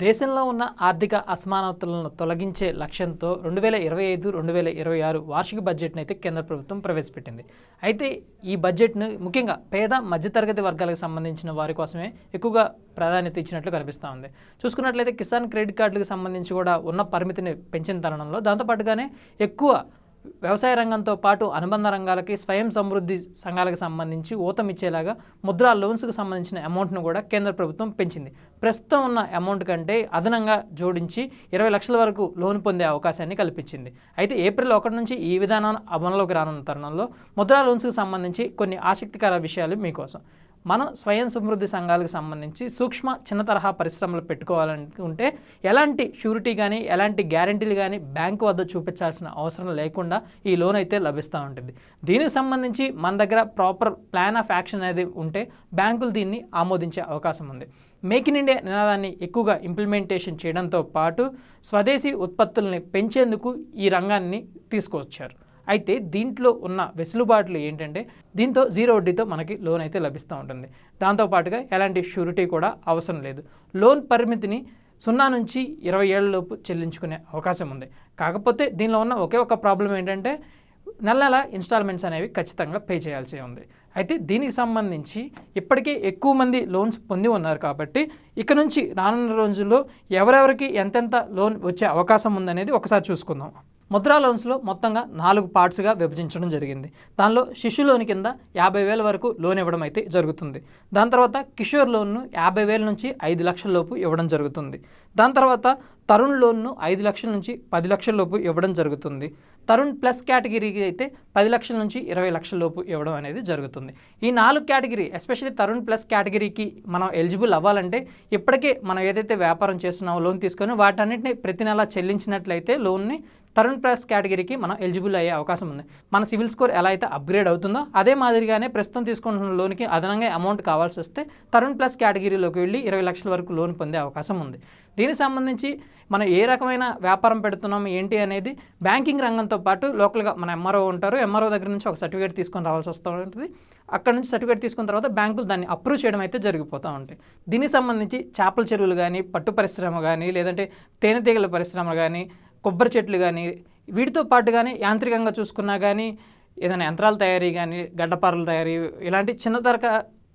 దేశంలో ఉన్న ఆర్థిక అసమానతలను తొలగించే లక్ష్యంతో రెండు వేల ఇరవై ఐదు రెండు వేల ఇరవై ఆరు వార్షిక బడ్జెట్ను అయితే కేంద్ర ప్రభుత్వం ప్రవేశపెట్టింది. అయితే ఈ బడ్జెట్ను ముఖ్యంగా పేద మధ్యతరగతి వర్గాలకు సంబంధించిన వారి కోసమే ఎక్కువగా ప్రాధాన్యత ఇచ్చినట్లు కనిపిస్తూ ఉంది. చూసుకున్నట్లయితే కిసాన్ క్రెడిట్ కార్డులకు సంబంధించి కూడా ఉన్న పరిమితిని పెంచిన తరుణంలో దాంతోపాటుగానే ఎక్కువ వ్యవసాయ రంగంతో పాటు అనుబంధ రంగాలకి స్వయం సమృద్ధి సంఘాలకు సంబంధించి ఊతమిచ్చేలాగా ముద్రా లోన్స్కి సంబంధించిన అమౌంట్ను కూడా కేంద్ర ప్రభుత్వం పెంచింది. ప్రస్తుతం ఉన్న అమౌంట్ కంటే అదనంగా జోడించి ఇరవై లక్షల వరకు లోన్ పొందే అవకాశాన్ని కల్పించింది. అయితే ఏప్రిల్ ఒకటి నుంచి ఈ విధానం అమల్లోకి రానున్న తరుణంలో ముద్రా లోన్స్కి సంబంధించి కొన్ని ఆసక్తికర విషయాలు మీకోసం. మనం స్వయం సమృద్ధి సంఘాలకు సంబంధించి సూక్ష్మ చిన్న తరహా పరిశ్రమలు పెట్టుకోవాలనుకుంటే ఎలాంటి షూరిటీ కానీ ఎలాంటి గ్యారంటీలు కానీ బ్యాంకు వద్ద చూపించాల్సిన అవసరం లేకుండా ఈ లోన్ అయితే లభిస్తూ ఉంటుంది. దీనికి సంబంధించి మన దగ్గర ప్రాపర్ ప్లాన్ ఆఫ్ యాక్షన్ అనేది ఉంటే బ్యాంకులు దీన్ని ఆమోదించే అవకాశం ఉంది. మేక్ ఇన్ ఇండియా నినాదాన్ని ఎక్కువగా ఇంప్లిమెంటేషన్ చేయడంతో పాటు స్వదేశీ ఉత్పత్తుల్ని పెంచేందుకు ఈ రంగాన్ని తీసుకొచ్చారు. అయితే దీంట్లో ఉన్న వెసులుబాట్లు ఏంటంటే దీంతో జీరో వడ్డీతో మనకి లోన్ అయితే లభిస్తూ ఉంటుంది. దాంతోపాటుగా ఎలాంటి షూరిటీ కూడా అవసరం లేదు. లోన్ పరిమితిని సున్నా నుంచి ఇరవై ఏళ్ళలోపు చెల్లించుకునే అవకాశం ఉంది. కాకపోతే దీనిలో ఉన్న ఒకే ఒక ప్రాబ్లం ఏంటంటే నెల నెల ఇన్స్టాల్మెంట్స్ అనేవి ఖచ్చితంగా పే చేయాల్సి ఉంది. అయితే దీనికి సంబంధించి ఇప్పటికే ఎక్కువ మంది లోన్స్ పొంది ఉన్నారు కాబట్టి ఇక నుంచి రానున్న రోజుల్లో ఎవరెవరికి ఎంతెంత లోన్ వచ్చే అవకాశం ఉందనేది ఒకసారి చూసుకుందాం. ముద్రా లోన్స్లో మొత్తంగా నాలుగు పార్ట్స్గా విభజించడం జరిగింది. దానిలో శిశు లోన్ కింద యాభై వేల వరకు లోన్ ఇవ్వడం అయితే జరుగుతుంది. దాని తర్వాత కిషోర్ లోన్ను యాభై వేల నుంచి ఐదు లక్షల లోపు ఇవ్వడం జరుగుతుంది. దాని తర్వాత తరుణ్ లోన్ను ఐదు లక్షల నుంచి పది లక్షల లోపు ఇవ్వడం జరుగుతుంది. తరుణ్ ప్లస్ కేటగిరీకి అయితే పది లక్షల నుంచి ఇరవై లక్షల లోపు ఇవ్వడం అనేది జరుగుతుంది. ఈ నాలుగు కేటగిరీ ఎస్పెషల్లీ తరుణ్ ప్లస్ కేటగిరీకి మనం ఎలిజిబుల్ అవ్వాలంటే ఇప్పటికే మనం ఏదైతే వ్యాపారం చేస్తున్నామో లోన్ తీసుకొని వాటన్నిటిని ప్రతి నెల చెల్లించినట్లయితే లోన్ని తరుణ్ ప్లస్ కేటగిరీకి మనం ఎలిజిబుల్ అయ్యే అవకాశం ఉంది. మన సివిల్ స్కోర్ ఎలా అయితే అప్గ్రేడ్ అవుతుందో అదే మాదిరిగానే ప్రస్తుతం తీసుకుంటున్న లోన్కి అదనంగా అమౌంట్ కావాల్సి వస్తే తరుణ్ ప్లస్ కేటగిరీలోకి వెళ్ళి ఇరవై లక్షల వరకు లోన్ పొందే అవకాశం ఉంది. దీనికి సంబంధించి మనం ఏ రకమైన వ్యాపారం పెడుతున్నాం ఏంటి అనేది బ్యాంకింగ్ రంగంతో పాటు లోకల్గా మన ఎంఆర్ఓ ఉంటారు. ఎంఆర్ఓ దగ్గర నుంచి ఒక సర్టిఫికేట్ తీసుకొని రావాల్సి వస్తూ ఉంటుంది. అక్కడ నుంచి సర్టిఫికేట్ తీసుకున్న తర్వాత బ్యాంకులు దాన్ని అప్రూవ్ చేయడం అయితే జరిగిపోతూ ఉంటాయి. దీనికి సంబంధించి చేపల చెరువులు కానీ పట్టు పరిశ్రమ కానీ లేదంటే తేనెటీగల పరిశ్రమ కానీ కొబ్బరి చెట్లు కానీ వీటితో పాటు కానీ యాంత్రికంగా చూసుకున్నా కానీ ఏదైనా యంత్రాల తయారీ కానీ గడ్డపారల తయారీ ఇలాంటి చిన్న తరగా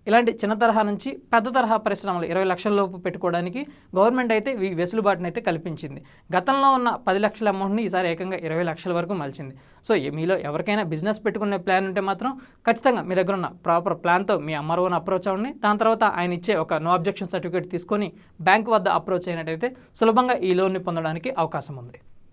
ఇలాంటి చిన్న తరహా నుంచి పెద్ద తరహా పరిశ్రమలు ఇరవై లక్షల లోపు పెట్టుకోవడానికి గవర్నమెంట్ అయితే ఈ వెసులుబాటును అయితే కల్పించింది. గతంలో ఉన్న పది లక్షల అమౌంట్ని ఈసారి ఏకంగా ఇరవై లక్షల వరకు మలిచింది. సో మీలో ఎవరికైనా బిజినెస్ పెట్టుకునే ప్లాన్ ఉంటే మాత్రం ఖచ్చితంగా మీ దగ్గర ఉన్న ప్రాపర్ ప్లాన్తో మీ అమ్మరోని అప్రోచ్ అవ్వండి. దాని తర్వాత ఆయన ఇచ్చే ఒక నో అబ్జెక్షన్ సర్టిఫికేట్ తీసుకొని బ్యాంక్ వద్ద అప్రోచ్ అయినట్టయితే సులభంగా ఈ లోన్ని పొందడానికి అవకాశం ఉంది.